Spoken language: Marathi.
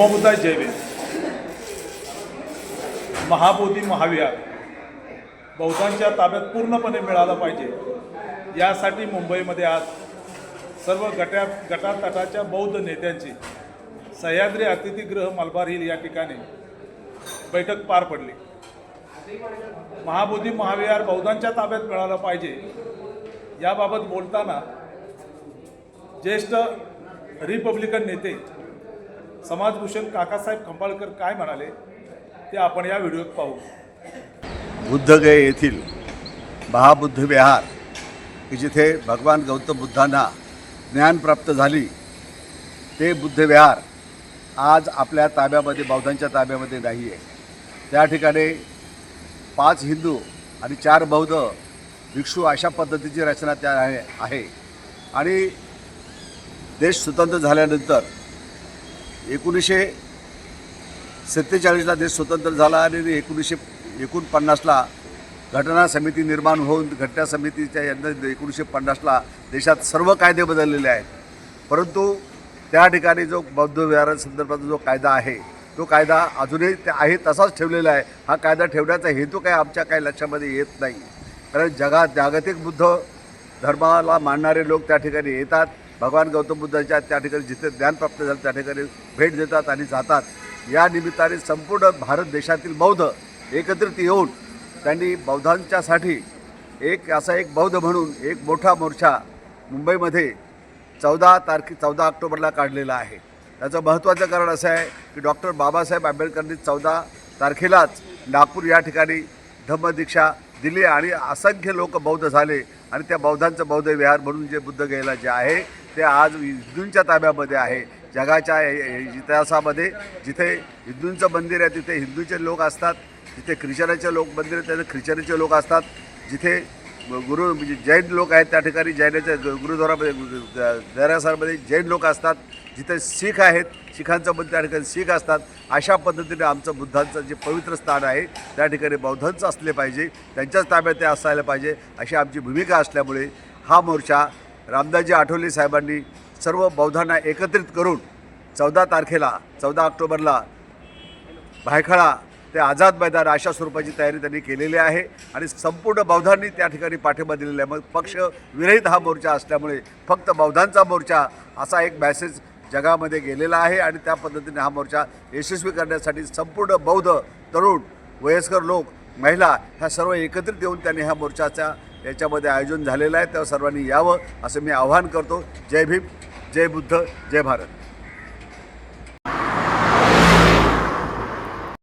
ब्रह्मबुद्धा जैवेद महाबोधी महाविहार. बौद्धांच्या ताब्यात पूर्णपणे मिळालं पाहिजे. यासाठी मुंबईमध्ये आज सर्व गट्या गटातटाच्या बौद्ध नेत्यांची सह्याद्री अतिथीगृह मलबार हिल या ठिकाणी बैठक पार पडली. महाबोधी महाविहार बौद्धांच्या ताब्यात मिळालं पाहिजे. याबाबत बोलताना ज्येष्ठ रिपब्लिकन नेते समाजभूषण काकासाहेब खंबाळकर काय म्हणाले ते आपण या व्हिडिओत पाहू. बुद्धगय येथील महाबुद्ध विहार की जिथे भगवान गौतम बुद्धांना ज्ञान प्राप्त झाली ते बुद्ध विहार आज आपल्या ताब्यामध्ये बौद्धांच्या ताब्यामध्ये नाही आहे त्या ठिकाणी पाच हिंदू आणि चार बौद्ध भिक्षू अशा पद्धतीची रचना त्या आहे आहे. आणि देश स्वतंत्र झाल्यानंतर एकोणीसशे सत्तेचाळीसला देश स्वतंत्र झाला आणि एकोणीसशे एकोणपन्नासला घटना समिती निर्माण होऊन घटना समितीच्या यंदा एकोणीसशे पन्नासला देशात सर्व कायदे बदललेले आहेत. परंतु त्या ठिकाणी जो बौद्ध विहारासंदर्भात जो कायदा आहे तो कायदा अजूनही त्या आहे तसाच ठेवलेला आहे. हा कायदा ठेवण्याचा हेतू काय आमच्या काही लक्षामध्ये येत नाही. कारण जगात जागतिक बुद्ध धर्माला मानणारे लोक त्या ठिकाणी येतात. भगवान गौतम बुद्धांच्या त्या ठिकाणी जिथे ज्ञान प्राप्त झालं त्या ठिकाणी भेट देतात आणि जातात. या निमित्ताने संपूर्ण भारत देशातील बौद्ध एकत्रित येऊन त्यांनी बौद्धांच्यासाठी एक असा एक बौद्ध म्हणून एक मोठा मोर्चा मुंबईमध्ये चौदा तारखे चौदा ऑक्टोबरला काढलेला आहे. त्याचं महत्त्वाचं कारण असं आहे की डॉक्टर बाबासाहेब आंबेडकरांनी चौदा तारखेलाच नागपूर या ठिकाणी धम्मदीक्षा दिली आणि असंख्य लोक बौद्ध झाले आणि त्या बौद्धांचं बौद्ध विहार म्हणून जे बुद्ध गेला जे आहे ते आज हिंदूंच्या ताब्यामध्ये आहे. जगाच्या इतिहासामध्ये जिथे हिंदूंचं मंदिर आहे तिथे हिंदूचे लोक असतात. जिथे ख्रिश्चनाचे लोक मंदिर आहे तिथे ख्रिश्चनाचे लोक असतात. जिथे गुरु म्हणजे जैन लोक आहेत त्या ठिकाणी जैनाच्या गुरुद्वारामध्ये देरासरमध्ये जैन लोक असतात. जिथे शीख आहेत शिखांचं पण त्या ठिकाणी शीख असतात. अशा पद्धतीने आमचं बुद्धांचं जे पवित्र स्थान आहे त्या ठिकाणी बौद्धांचं असले पाहिजे त्यांच्याच ताब्यात ते असायला पाहिजे अशी आमची भूमिका असल्यामुळे हा मोर्चा रामदासजी आठवले साहेबांनी सर्व बौद्धांना एकत्रित करून चौदा तारखेला चौदा ऑक्टोबरला भायखळा ते आझाद मैदान अशा स्वरूपाची तयारी त्यांनी केलेली आहे आणि संपूर्ण बौद्धांनी त्या ठिकाणी पाठिंबा दिलेला आहे. मग पक्ष विरहित हा मोर्चा असल्यामुळे फक्त बौद्धांचा मोर्चा असा एक मॅसेज जगामध्ये गेलेला आहे आणि त्या पद्धतीने हा मोर्चा यशस्वी करण्यासाठी संपूर्ण बौद्ध तरुण वयस्कर लोक महिला ह्या सर्व एकत्रित येऊन त्यांनी ह्या मोर्चाचा याच्यामध्ये आयोजन झालेलं आहे. तेव्हा सर्वांनी यावं असं मी आवाहन करतो. जय भीम जय बुद्ध जय भारत.